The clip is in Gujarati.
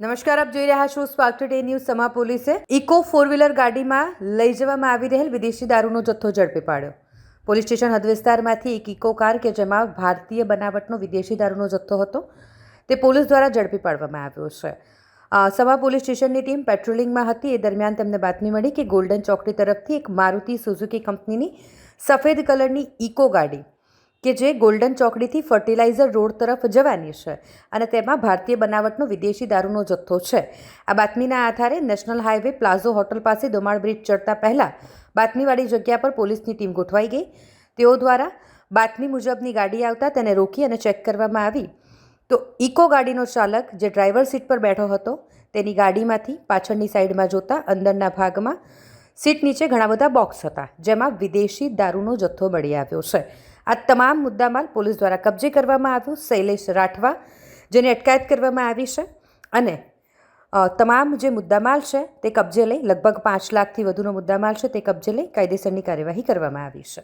નમસ્કાર, આપ જોઈ રહ્યા છો સ્પાર્ક ટુડે ન્યૂઝ સમા પોલીસે ઇકો ફોર વ્હીલર ગાડીમાં લઈ જવામાં આવી રહેલ વિદેશી દારૂનો જથ્થો ઝડપી પાડ્યો. પોલીસ સ્ટેશન હદ વિસ્તારમાંથી એક ઇકો કાર કે જેમાં ભારતીય બનાવટનો વિદેશી દારૂનો જથ્થો હતો, તે પોલીસ દ્વારા ઝડપી પાડવામાં આવ્યો છે. સમા પોલીસ સ્ટેશનની ટીમ પેટ્રોલિંગમાં હતી. એ દરમિયાન તેમને બાતમી મળી કે ગોલ્ડન ચોકડી તરફથી એક મારુતિ સુઝુકી કંપનીની સફેદ કલરની ઇકો ગાડી કે જે ગોલ્ડન ચોકડીથી ફર્ટિલાઇઝર રોડ તરફ જવાની છે અને તેમાં ભારતીય બનાવટનો વિદેશી દારૂનો જથ્થો છે. આ બાતમીના આધારે નેશનલ હાઈવે પ્લાઝો હોટલ પાસે દોમાળ બ્રિજ ચડતા પહેલાં બાતમીવાળી જગ્યા પર પોલીસની ટીમ ગોઠવાઈ ગઈ. તેઓ દ્વારા બાતમી મુજબની ગાડી આવતા તેને રોકી અને ચેક કરવામાં આવી. તો ઇકો ગાડીનો ચાલક જે ડ્રાઈવર સીટ પર બેઠો હતો તેની ગાડીમાંથી પાછળની સાઈડમાં જોતા અંદરના ભાગમાં સીટ નીચે ઘણા બધા બોક્સ હતા જેમાં વિદેશી દારૂનો જથ્થો મળી આવ્યો છે. આ તમામ મુદ્દામાલ પોલીસ દ્વારા કબજે કરવામાં આવ્યો. શૈલેષ રાઠવા, જેની અટકાયત કરવામાં આવી છે અને તમામ જે મુદ્દામાલ છે તે કબજે લઈ લગભગ પાંચ લાખથી વધુનો મુદ્દામાલ છે તે કબજે લઈ કાયદેસરની કાર્યવાહી કરવામાં આવી છે.